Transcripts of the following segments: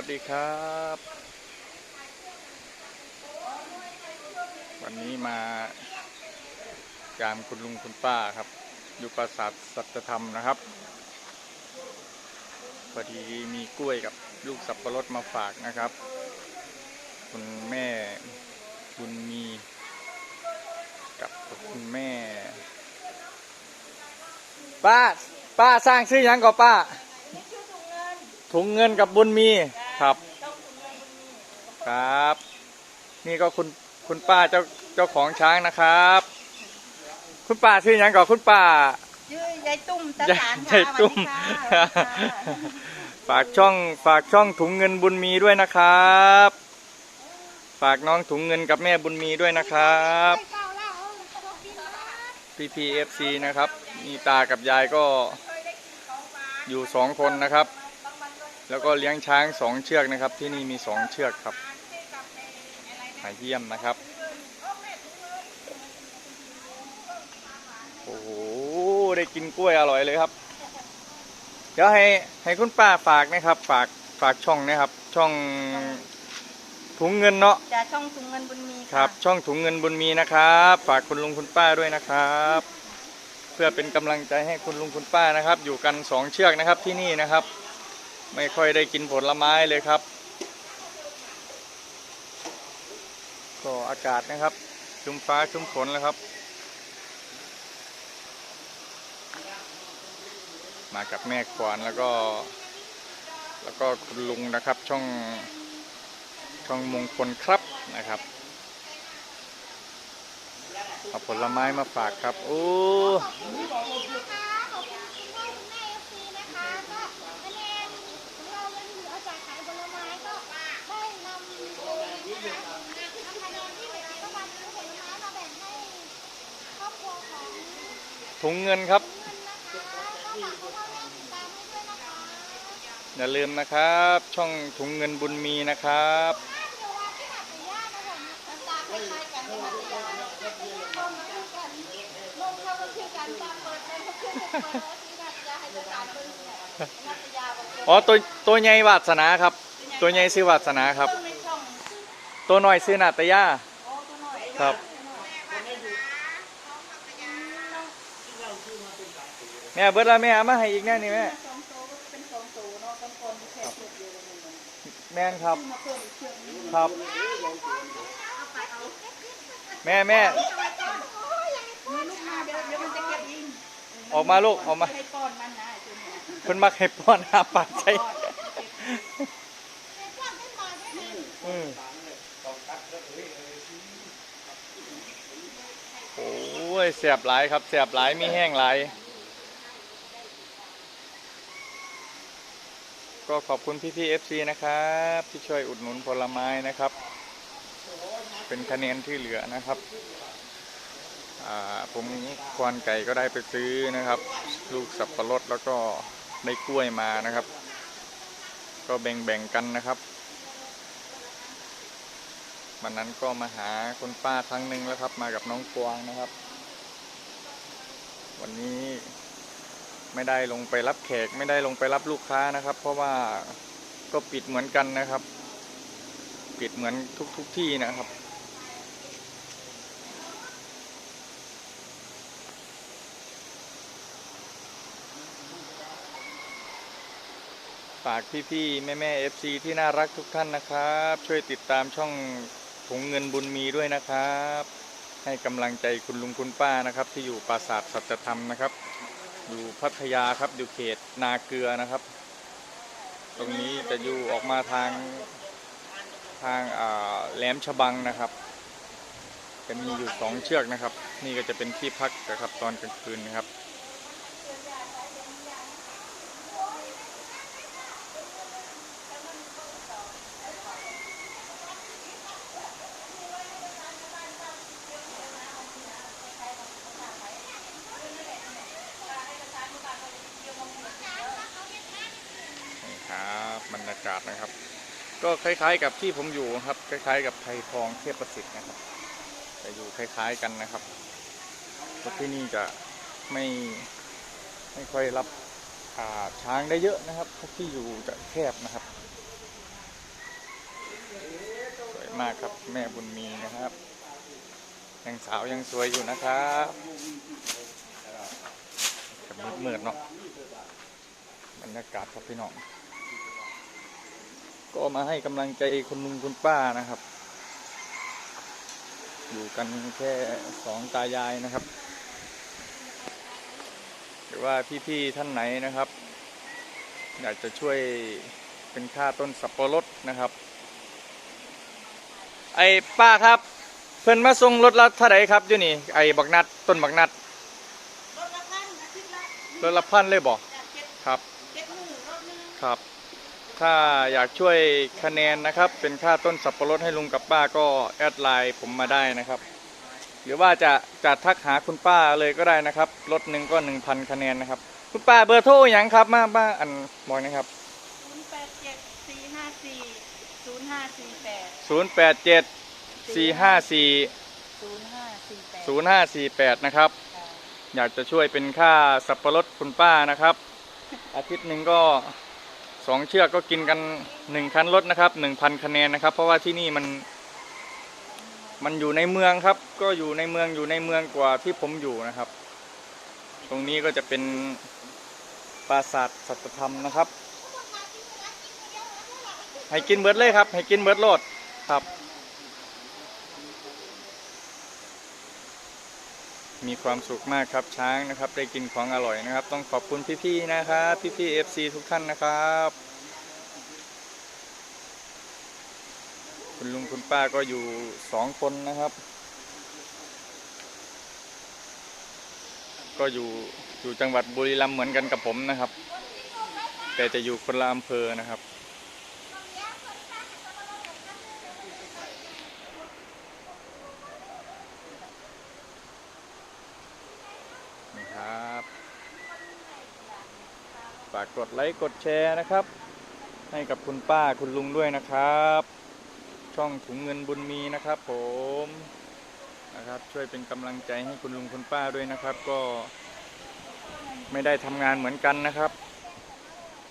วัสดีครับ วันนี้มายามคุณลุงคุณป้าครับ อยู่ปราสาทสัจธรรมนะครับพอดีมีกล้วยกับลูกสับปะรดมาฝากนะครับ คุณแม่บุญมี กับคุณแม่ ป้าป้าสร้างชื่อยังก่อป้าถุงเงินกับบุญมีครับ ต้องถุงเงินมันมี ครับ นี่ก็คุณคุณป้าเจ้าเจ้าของช้างนะครับ คุณป้าชื่อหยังก่อนคุณป้าชื่อยายตุ้มตาสารยายค่ะตุ้มสวัสดีค่ะสวัสดีค่ะฝากช่องฝากช่องถุงเงินบุญมีด้วยนะครับ ฝากน้องถุงเงินกับแม่บุญมีด้วยนะครับพีพีเอฟซีนะครับมีตากับยายก็อยู่สองคนนะครับ แล้วก็เลี้ยงช้างสองเชือกนะครับ ที่นี่มีสองเชือกครับ หาเยี่ยมนะครับ โอ้โห ได้กินกล้วยอร่อยเลยครับ เดี๋ยวให้ให้คุณป้าฝากนะครับ ฝากฝากช่องนะครับ ช่องถุงเงินเนาะจะช่องถุงเงินบุญมีครับ ช่องถุงเงินบุญมีนะครับ ฝากคุณลุงคุณป้าด้วยนะครับ เพื่อเป็นกำลังใจให้คุณลุงคุณป้านะครับ อยู่กันสองเชือกนะครับที่นี่นะครับ ไม่ค่อยได้กินผลไม้เลยครับ ก็อากาศนะครับครึมฟ้าครึมฝนแล้วครับ มากับแม่ควานแล้วก็ แล้วก็คุณลุงนะครับช่องช่องมงคลครับนะครับเอาผลไม้มาฝากครับ โอ้ ถุงเงินครับ อย่าลืมนะครับ ช่องถุงเงินบุญมีนะครับอ๋อตัวตัวใหญ่วาสนาครับ ตัวใหญ่ชื่อวาสนาครับในช่องตัวน้อยชื่อนาตยาโอ้ตัวหน่อยครับ ม่เบิดละแม่เอามาให้อีกแน่นี่แม่สองโตก็เป็นสองโตเนาะกันคนแค่เชือกเดียวเลยเนี่ยแม่นครับ มาเพิ่มอีกเชือกนึงครับ แม่แม่มีลูกมาเดี๋ยวเดี๋ยวมันจะเก็บยิงออกมาลูกออกมาให้ป้อนมันนะเนี้ยเพิ่นมักให้ป้อนอาปากใช่อืมโอ้ยเสียบหลายครับเสียบหลายมีแห้งหลาย ก็ขอบคุณพี่พี่เอฟซีนะครับ ที่ช่วยอุดหนุนผลไม้นะครับ เป็นคะแนนที่เหลือนะครับผมควานไก่ก็ได้ไปซื้อนะครับ ลูกสับปะรดแล้วก็ได้กล้วยมานะครับ ก็แบ่งๆกันนะครับวันนั้นก็มาหาคุณป้าครั้งหนึ่งแล้วครับ มากับน้องกวางนะครับ วันนี้ ไม่ได้ลงไปรับแขก ไม่ได้ลงไปรับลูกค้านะครับ เพราะว่าก็ปิดเหมือนกันนะครับ ปิดเหมือนทุกๆทที่นะครับ ฝากพี่ๆแม่ๆ FC ที่น่ารักทุกท่านนะครับ ช่วยติดตามช่องถุงเงินบุญมีด้วยนะครับ ให้กำลังใจคุณลุงคุณป้านะครับ ที่อยู่ปราสาทสัจธรรมนะครับ อยู่พัทยาครับอยู่เขตนาเกลือนะครับ ตรงนี้จะอยู่ออกมาทางทางแหลมฉบังนะครับจะมีอยู่สองเชือกนะครับ นี่ก็จะเป็นที่พักนะครับตอนกลางคืนนะครับ นี่ครับบรรยากาศนะครับ ก็คล้ายๆกับที่ผมอยู่ครับ คล้ายๆ กับไทยทองเทพประสิทธิ์นะครับจะอยู่คล้ายๆกันนะครับเพราะที่นี่จะไม่ไม่ค่อยรับช้างได้เยอะนะครับเพราะที่อยู่จะแคบนะครับสวยมากครับแม่บุญมีนะครับยังสาวยังสวยอยู่นะครับกับมืดๆเนาะบรรยากาศครับพี่น้อง ก็มาให้กำลังใจคุณลุงคุณป้านะครับ อยู่กันแค่สองตายายนะครับ หรือว่าพี่ๆท่านไหนนะครับ อยากจะช่วยเป็นค่าต้นสับปะรดนะครับ ไอ้ป้าครับ เพิ่นมาส่งรถละเท่าไหร่ครับอยู่นี่ ไอ้บักนัดต้นบักนัดรถละพันอาทิตย์ละรถละพันเลยบอกจากเจ็ดครับเจ็ดหมื่นรถหนึงครับ ถ้าอยากช่วยคะแนนนะครับ เป็นค่าต้นสับปะรดให้ลุงกับป้าก็แอดไลน์ผมมาได้นะครับ หรือว่าจะจะทักหาคุณป้าเลยก็ได้นะครับรถหนึ่งก็หนึ่งพันคะแนนนะครับ คุณป้าเบอร์โทรอย่างครับมาบ้าอันบอกนะครับศูนย์แปดเจ็ดสี่ห้าสี่ศูนย์ห้าสี่แปดศูนย์แปดเจ็ดสี่ห้าสี่ศูนย์ห้าสี่แปดศูนย์ห้าสี่แปดนะครับ อยากจะช่วยเป็นค่าสับปะรดคุณป้านะครับ อาทิตย์หนึ่งก็ สองเชือกก็กินกันหนึ่งคันรถนะครับหนึ่งพันคะแนนนะครับ เพราะว่าที่นี่มัน มันอยู่ในเมืองครับ ก็อยู่ในเมืองอยู่ในเมืองกว่าที่ผมอยู่นะครับ ตรงนี้ก็จะเป็นปราสาทสัตธรรมนะครับ ให้กินเบิร์ดเลยครับ ให้กินเบิร์ดโลดครับ มีความสุขมากครับช้างนะครับ ได้กินของอร่อยนะครับ ต้องขอบคุณพี่ๆนะครับพี่ๆเอฟซีทุกท่านนะครับ คุณลุงคุณป้าก็อยู่สองคนนะครับ ก็อยู่อยู่จังหวัดบุรีรัมย์เหมือนกันกับผมนะครับ แต่จะอยู่คนละอำเภอนะครับากกดไลค์กดแชร์นะครับ ให้กับคุณป้าคุณลุงด้วยนะครับ ช่องถุงเงินบุญมีนะครับผมนะครับช่วยเป็นกำลังใจให้คุณลุงคุณป้าด้วยนะครับ ก็ไม่ได้ทำงานเหมือนกันนะครับ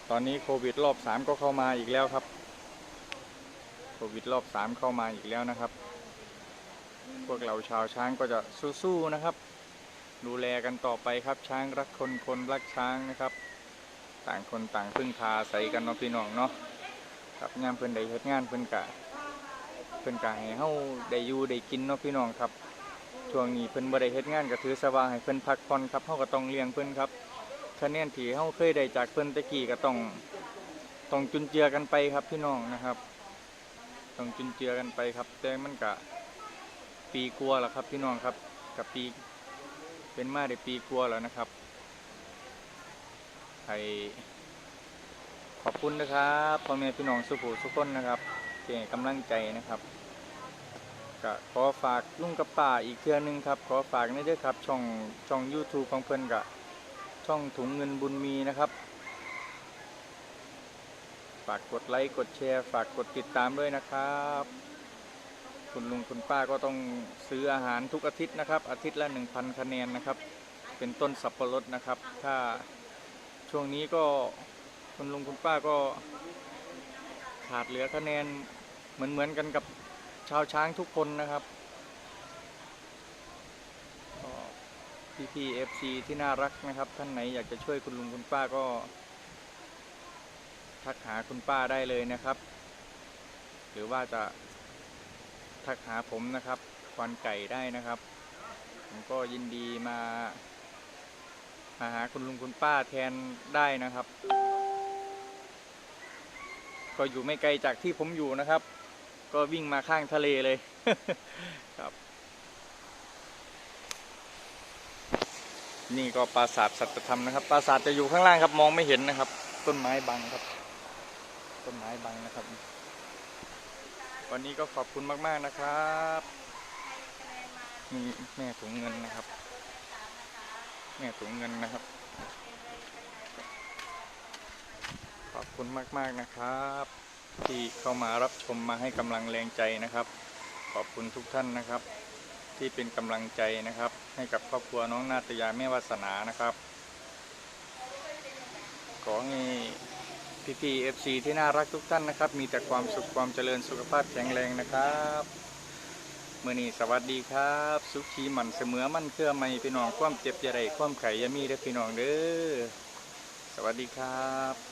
ตอนนี้โควิดรอบสามก็เข้ามาอีกแล้วครับโควิดรอบสามเข้ามาอีกแล้วนะครับ พวกเราชาวช้างก็จะสู้ๆนะครับ ดูแลกันต่อไปครับช้างรักคนคนรักช้างนะครับ ต่างคนต่างพึ่งพาใส่กันเนาะพี่น้องเนาะครับงานเพิ่อนได้เฮ็ดงานเพิ่อนกะเพิ่อนกะให้เฮาได้อยู่ได้กินเนาะพี่น้องครับช่วงนี้เพิ่อนบ่ได้เฮ็ดงานก็ถือซะว่าให้เพิ่อนพักผ่อนครับเฮาก็ต้องเลี้ยงเพิ่อนครับคะแนนที่เฮาเคยได้จากเพิ่อนตะกี้ก็ต้องต้องจุนเจือกันไปครับพี่น้องนะครับต้องจุนเจือกันไปครับ แต่มันกะปีกลัวแล้วครับพี่น้องครับกับปีเป็นมาได้ปีกลัวแล้วนะครับ ให้ขอบคุณนะครับพ่อแม่พี่น้องสุภูสุกคนนะครับที่ให้กำลังใจนะครับก็ขอฝากลุงกับป่าอีกเทื่อหนึงครับขอฝากนี่ด้วยครับช่องช่อง YouTube ของเพิ่นกับช่องถุงเงินบุญมีนะครับ ฝากกดไลค์กดแชร์ ฝากกดติดตามด้วยนะครับ คุณลุงคุณป้าก็ต้องซื้ออาหารทุกอาทิตย์นะครับ อาทิตย์ละ 1,000 คะแนนนะครับ เป็นต้นสับปะรดนะครับ ถ้า ช่วงนี้ก็คุณลุงคุณป้าก็ขาดเหลือคะแนนเหมือนเหมือนกันกับชาวช้างทุกคนนะครับพี่พีเอฟซีที่น่ารักนะครับ ท่านไหนอยากจะช่วยคุณลุงคุณป้าก็ ทักหาคุณป้าได้เลยนะครับ หรือว่าจะทักหาผมนะครับควันไก่ได้นะครับ ผมก็ยินดีมา หาคุณลุงคุณป้าแทนได้นะครับ ก็อยู่ไม่ไกลจากที่ผมอยู่นะครับ ก็วิ่งมาข้างทะเลเลยครับ นี่ก็ปราสาทสัจธรรมนะครับ ปราสาทจะอยู่ข้างล่างครับ มองไม่เห็นนะครับ ต้นไม้บังครับ ต้นไม้บังนะครับ วันนี้ก็ขอบคุณมาก ๆนะครับนี่แม่ถุงเงินนะครับ แม่ถุงเงินนะครับ ขอบคุณมากๆนะครับ ที่เข้ามารับชมมาให้กำลังแรงใจนะครับ ขอบคุณทุกท่านนะครับ ที่เป็นกำลังใจนะครับ ให้กับครอบครัวน้องนาตยาแม่วาสนานะครับ ขอให้พี่พี่เอฟซีที่น่ารักทุกท่านนะครับ มีแต่ความสุขความเจริญสุขภาพแข็งแรงนะครับ มื่อนี้สวัสดีครับ สุขีมันเสมอมันเครือไม่พี่น้องความเจ็บจะไรความไข่ยามีเด้อพี่น้องเด้อสวัสดีครับ